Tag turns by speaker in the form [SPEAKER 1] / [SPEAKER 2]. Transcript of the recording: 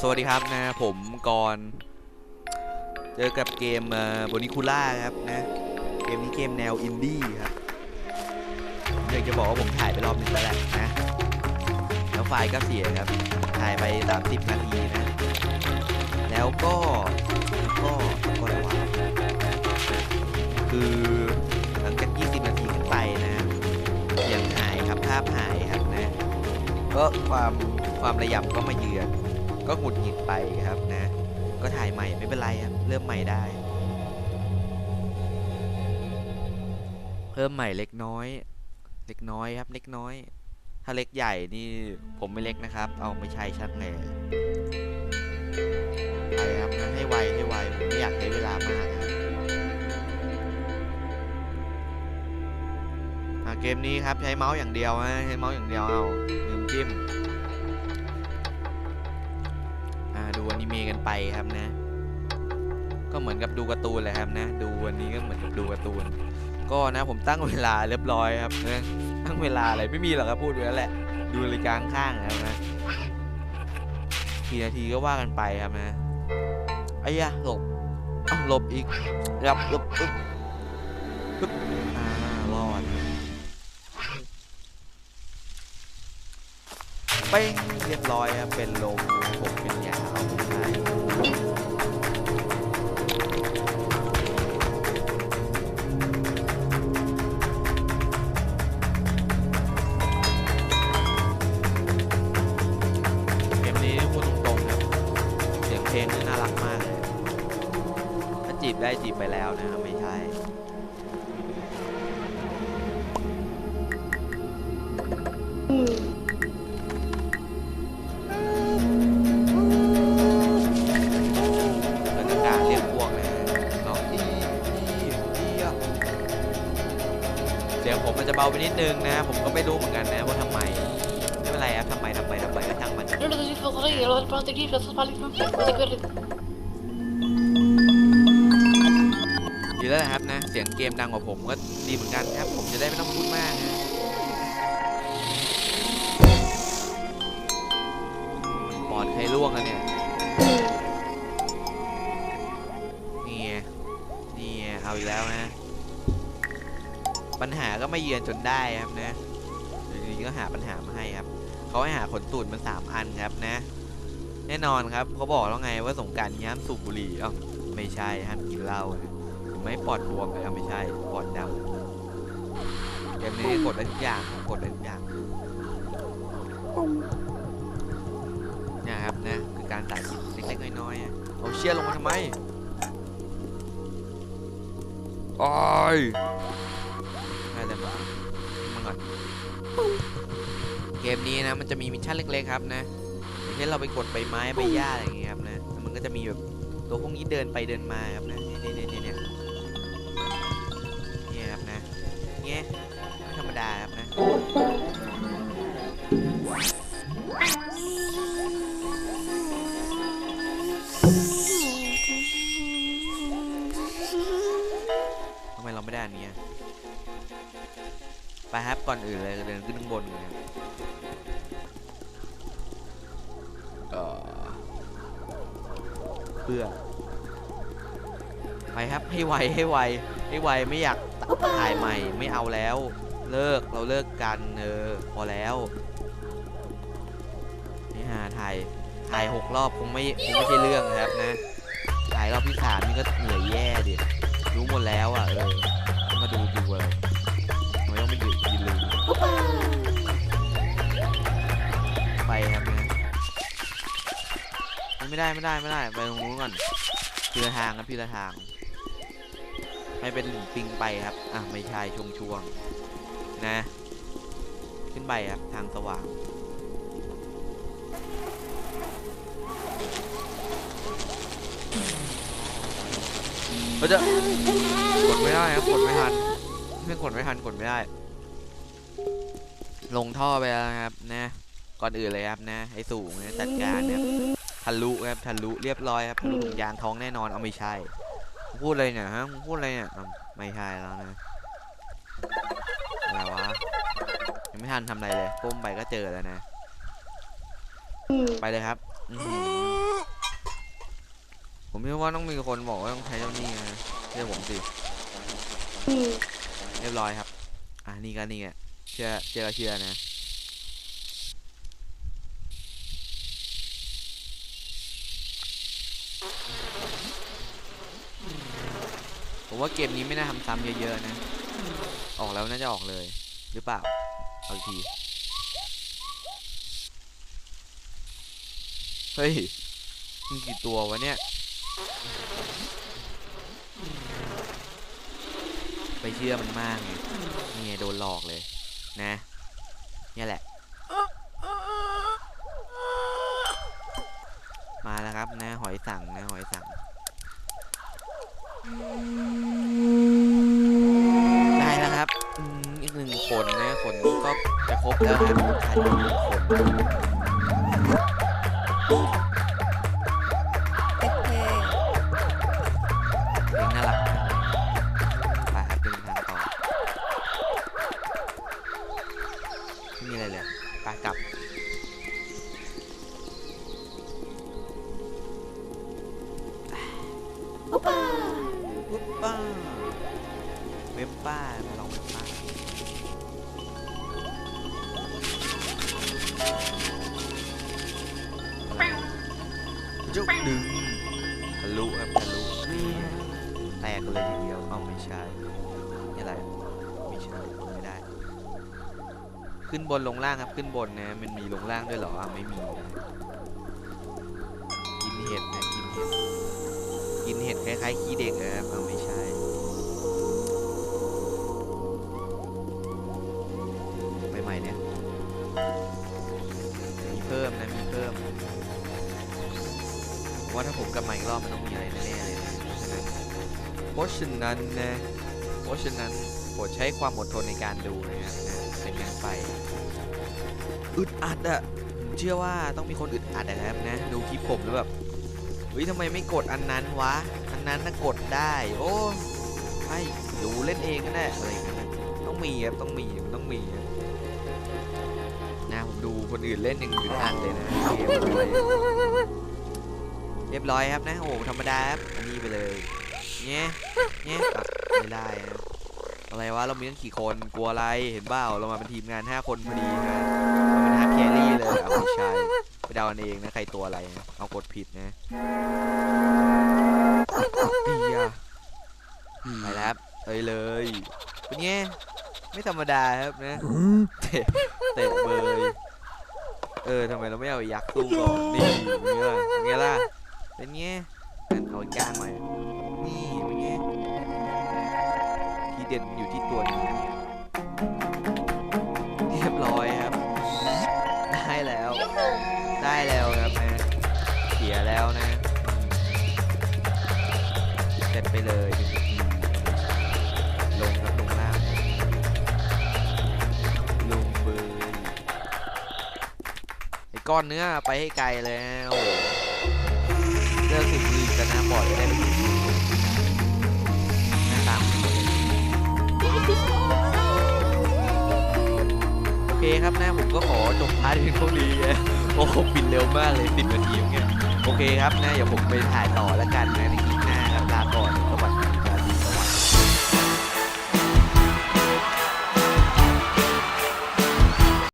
[SPEAKER 1] สวัสดีครับนะผมกรเจอกับเกมโบนิคูล่าครับนะ เกมนี้เกมแนวอินดี้ครับอยากจะบอกว่าผมถ่ายไปรอบหนึงแล้วแหละนะ แล้วไฟล์ก็เสียครับ ถ่ายไป 30 นาทีนะ แล้วก็แล้วก็ก็อะไรวะคือหลังจาก 20 นาทีขึ้นไปนะเสียงหายครับภาพหายครับนะ ก็ความความระยำก็มาเยือนก็หงุดหงิดไปครับนะ ก็ถ่ายใหม่ไม่เป็นไรครับเริ่มใหม่ได้ เพิ่มใหม่เล็กน้อย เล็กน้อยครับเล็กน้อย ถ้าเล็กใหญ่นี่ผมไม่เล็กนะครับ เอาไม่ใช่ช่างแหล่ไปครับนะให้ไวให้ไวผมไม่อยากใช้ เกมนี้ครับใช้เมาส์อย่างเดียวนะใช้เมาส์อย่างเดียวเอาลืมจิ้มอ่าดูอนิเมะกันไปครับนะ ก็เหมือนกับดูการ์ตูนเลยครับนะ ดูวันนี้ก็เหมือนกับดูการ์ตูน ก็นะผมตั้งเวลาเรียบร้อยครับนะตั้งเวลาอะไรไม่มีหรอกครับพูดไว้แล้วแหละ ดูนาฬิกาข้างครับนะกี่นาทีก็ว่ากันไปครับนะไอ้ยะหลบอ้าวหลบอีกหลบหลบปึ๊บปึ๊บ เป้งเรียบร้อยครับเป็นลมผมเป็นยาวใช่เกมนี้พูดตรงๆครับเสียงเพลงนี่น่ารักมากเลยถ้าจีบได้จีบไปแล้วนะครับไม่ใช่บร เบาไปนิดนึงนะ ผมก็ไม่รู้เหมือนกันนะว่าทำไม ไม่เป็นไรครับทำไมทำไมทำไมก็ช่างมัน
[SPEAKER 2] No lo devi fare, lo devi prendere lì, lo sto sbagliando, lo devi
[SPEAKER 1] ดีแล้วนะครับนะ เสียงเกมดังกว่าผมก็ดีเหมือนกันครับ ผมจะได้ไม่ต้องพูดมากนะปอดใครร่วงอะเนี่ยนี่ไงนี่ไงเอาอีกแล้วนะ ปัญหาก็ไม่เยือนจนได้ครับนะอยู่ดีๆก็หาปัญหามาให้ครับเขาให้หาขนตูดมันสามอันครับนะ แน่นอนครับเขาบอกแล้วไงว่าสงการย้ำสูบบุหรี่อ้าวไม่ใช่ห้ามกินเหล้าผมไม่ปอดบวมเลยไม่ใช่ปอดดำเกมนี้กดได้ทุกอย่างกดได้ทุกอย่างเนี่ยครับนะคือการสาธิตเล็กๆน้อยๆเอาเชี่ยลงมาทำไมอ้ยไม่ได้มามาก่อน เกมนี้นะมันจะมีมิชชั่นเล็กๆครับนะอย่างเช่นเราไปกดใบไม้ใบหญ้าอะไรอย่างเงี้ยครับนะมันก็จะมีแบบตัวพวกนี้เดินไปเดินมาครับนะเนี่ยเนี่ยเนี่ยเนี่ยเนี่ยครับนะเนี่ยไม่ธรรมดาครับนะทำไมเราไม่ได้อันนี้ ไปครับก่อนอื่นเลยเดินขึ้นข้างบนเลยครับเอ่อเพื่อไปครับให้ไวให้ไวให้ไวไม่อยากถ่ายใหม่ไม่เอาแล้ว เลิกเราเลิกกันเออพอแล้วนี่ฮะถ่ายถ่ายหกรอบคงไม่คงไม่ใช่เรื่องนะครับนะถ่ายรอบที่สามนี่ก็เหนื่อยแย่ดิรู้หมดแล้วอะเออต้องมาดูดูอะไไปครับนไม่ได้ไม่ได้ไม่ได้ไปตรงนู้นก่อนพีละทางครับพีละทางให้เป็นหลิงปิงไปครับอะไม่ใช่ชงช่วงนะ ขึ้นไปครับทางสว่างเราจะกดไม่ได้ครับกดไม่ทันไม่กดไม่ทันกดไม่ได้ ลงท่อไปแล้วครับนะ ก่อนอื่นเลยครับนะไอ้สูงเนี่ยจัดการเนี่ยทะลุครับทะลุเรียบร้อยครับทะลุถุงยางท้องแน่นอนเอาไม่ใช่ พูดอะไรเนี่ยฮะพูดอะไรเนี่ยไม่ใช่แล้วนะอะไรวะยังไม่ทันทำอะไรเลยก้มไปก็เจอแล้วนะ ไปเลยครับผมเชื่อว่าต้องมีคนบอกว่าต้องใช้เจ้าหนี่นะเชื่อผมสิเรียบร้อยครับ อะนี่ก็นี่ไง เชื่อเชื่อก็เชื่อนะผมว่าเกมนี้ไม่น่าทำซ้ำเยอะๆนะ ออกแล้วน่าจะออกเลย หรือเปล่า เอาอีกที เฮ้ยมีกี่ตัววะเนี่ย ไปเชื่อมันมากไงนี่ไงโดนหลอกเลย นะเนี่ยแหละ มาแล้วครับนะ หอยสั่งนะ หอยสั่ง ได้แล้วครับอีกหนึ่งคนนะ คนก็จะครบแล้วครับอีกหนึ่งคน
[SPEAKER 3] เล
[SPEAKER 1] ยไปกลับ
[SPEAKER 3] ๆอุ๊บป้า
[SPEAKER 1] ปุ๊บป้าเว็บป้ามาลองเว็บป้าจุกดึงทะลุครับทะลุแตกเลยทีเดียวเอ้าไม่ใช่ ขึ้นบนลงล่างครับขึ้นบนนะมันมีลงล่างด้วยเหรอไม่มีกินเห็ดนะกินเห็ดกินเห็ดคล้ายๆขี้เด็กนะครับเอาไม่ใช่ไปใหม่เนี่ยมีเพิ่มนะมีเพิ่มว่าถ้าผมกลับมาอีกรอบมันต้องมีอะไรแน่ๆเลยนะเพราะฉะนั้นเพราะฉะนั้นนะเพราะฉะนั้นโปรดใช้ความอดทนในการดูนะครับนะ เป็นงั้นไปอึดอัดอะผมเชื่อว่าต้องมีคนอึดอัดนะครับนะ ดูคลิปผมแล้วแบบเฮ้ยทำไมไม่กดอันนั้นวะ อันนั้นน่ะกดได้ โอ้ไอ้ดูเล่นเองก็ได้อะไรอย่างเงี้ยต้องมีครับต้องมีมันต้องมีนะผมดูคนอื่นเล่นอยังอึดอัดเลยนะเกมอะไรเรียบร้อยครับนะโอ้โหธรรมดาครับนนี้ไปเลยเนี้ยเนี้ยไม่ได้นะ อะไรวะ เรามีตั้งกี่คน กลัวอะไรเห็นเปล่าเรามาเป็นทีมงาน 5 คนพอดีนะเราเป็นฮาร์ดแครี่เลยเอาไม่ใช่ไปเดากันเองนะใครตัวอะไรนะเอากดผิดนะเอียไปแล้วครับเอ้ยเลยเป็นไงไม่ธรรมดาครับนะเตะเตะเบยเออทำไมเราไม่เอายักษ์สู้ก่อนนี่เป็นไงล่ะเป็นไงล่ะเป็นไงงานเอาอีกก้างหน่ เด่นอยู่ที่ตัวนี้เนี่ยเรียบร้อยครับ ได้แล้ว ได้แล้วครับนะเสียแล้วนะเสร็จไปเลยลงครับลงล่างลงเบยไอ้ก้อนเนื้อไปให้ไกลแล้วเลิกสุดลีกันนะบอดได้ไปดู เคครับนะผมก็ขอจบพาร์ทเพียงเท่านี้โอ้โหปิดเร็วมากเลยสิบนาทีอย่างเงี้ยโอเคครับนะเดี๋ยวผมไปถ่ายต่อแล้วกันนะในคลิปหน้าครับลาก่อนสวัสดี